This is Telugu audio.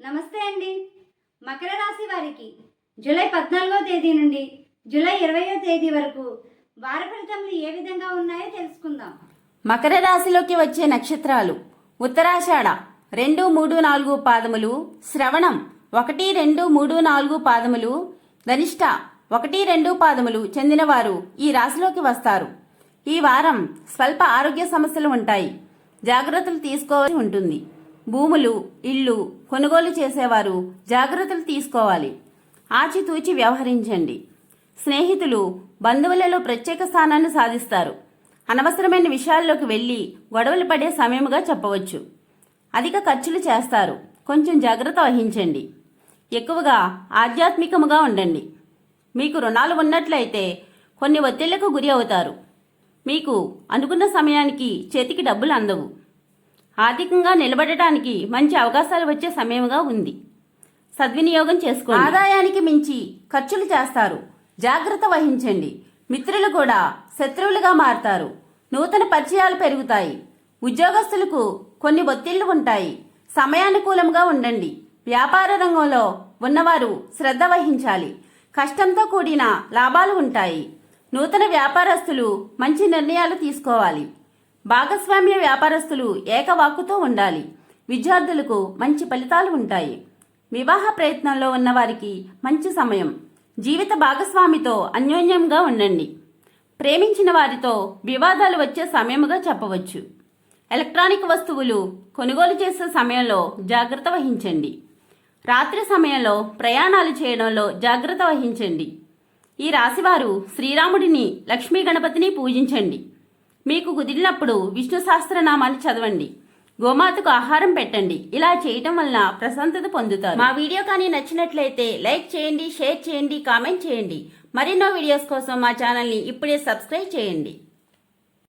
నమస్తే అండి. మకర రాశి వారికి జూలై పద్నాలుగో తేదీ నుండి జూలై ఇరవయో తేదీ వరకు వార ఫలితములు ఏ విధంగా ఉన్నాయో తెలుసుకుందాం. మకర రాశిలోకి వచ్చే నక్షత్రాలు ఉత్తరాషాఢ రెండు మూడు నాలుగు పాదములు శ్రవణం ఒకటి రెండు మూడు నాలుగు పాదములు ధనిష్ట ఒకటి రెండు పాదములు చెందినవారు ఈ రాశిలోకి వస్తారు. ఈ వారం స్వల్ప ఆరోగ్య సమస్యలు ఉంటాయి. జాగ్రత్తలు తీసుకోవాల్సి ఉంటుంది. భూములు ఇళ్ళు కొనుగోలు చేసేవారు జాగ్రత్తలు తీసుకోవాలి. ఆచితూచి వ్యవహరించండి. స్నేహితులు బంధువులలో ప్రత్యేక స్థానాన్ని సాధిస్తారు. అనవసరమైన విషయాల్లోకి వెళ్ళి గొడవలు పడే సమయముగా చెప్పవచ్చు. అధిక ఖర్చులు చేస్తారు. కొంచెం జాగ్రత్త వహించండి. ఎక్కువగా ఆధ్యాత్మికముగా ఉండండి. మీకు రుణాలు ఉన్నట్లయితే కొన్ని ఒత్తిళ్ళకు గురి అవుతారు. మీకు అనుకున్న సమయానికి చేతికి డబ్బులు అందవు. ఆర్థికంగా నిలబడటానికి మంచి అవకాశాలు వచ్చే సమయంగా ఉంది. సద్వినియోగం చేసుకో ఆదాయానికి మించి ఖర్చులు చేస్తారు. జాగ్రత్త వహించండి. మిత్రులు కూడా శత్రువులుగా మారతారు. నూతన పరిచయాలు పెరుగుతాయి. ఉద్యోగస్తులకు కొన్ని ఒత్తిళ్ళు ఉంటాయి. సమయానుకూలంగా ఉండండి. వ్యాపార రంగంలో ఉన్నవారు శ్రద్ధ వహించాలి. కష్టంతో కూడిన లాభాలు ఉంటాయి. నూతన వ్యాపారస్తులు మంచి నిర్ణయాలు తీసుకోవాలి. భాగస్వామ్య వ్యాపారస్తులు ఏకవాక్కుతో ఉండాలి. విద్యార్థులకు మంచి ఫలితాలు ఉంటాయి. వివాహ ప్రయత్నంలో ఉన్నవారికి మంచి సమయం. జీవిత భాగస్వామితో అన్యోన్యంగా ఉండండి. ప్రేమించిన వారితో వివాదాలు వచ్చే సమయముగా చెప్పవచ్చు. ఎలక్ట్రానిక్ వస్తువులు కొనుగోలు చేసే సమయంలో జాగ్రత్త వహించండి. రాత్రి సమయంలో ప్రయాణాలు చేయడంలో జాగ్రత్త వహించండి. ఈ రాశివారు శ్రీరాముడిని లక్ష్మీ గణపతిని పూజించండి. మీకు కుదిరినప్పుడు విష్ణు సహస్రనామాలు చదవండి. గోమాతకు ఆహారం పెట్టండి. ఇలా చేయటం వలన ప్రశాంతత పొందుతారు. మా వీడియో కానీ నచ్చినట్లయితే లైక్ చేయండి షేర్ చేయండి కామెంట్ చేయండి. మరెన్నో వీడియోస్ కోసం మా ఛానల్ని ఇప్పుడే సబ్స్క్రైబ్ చేయండి.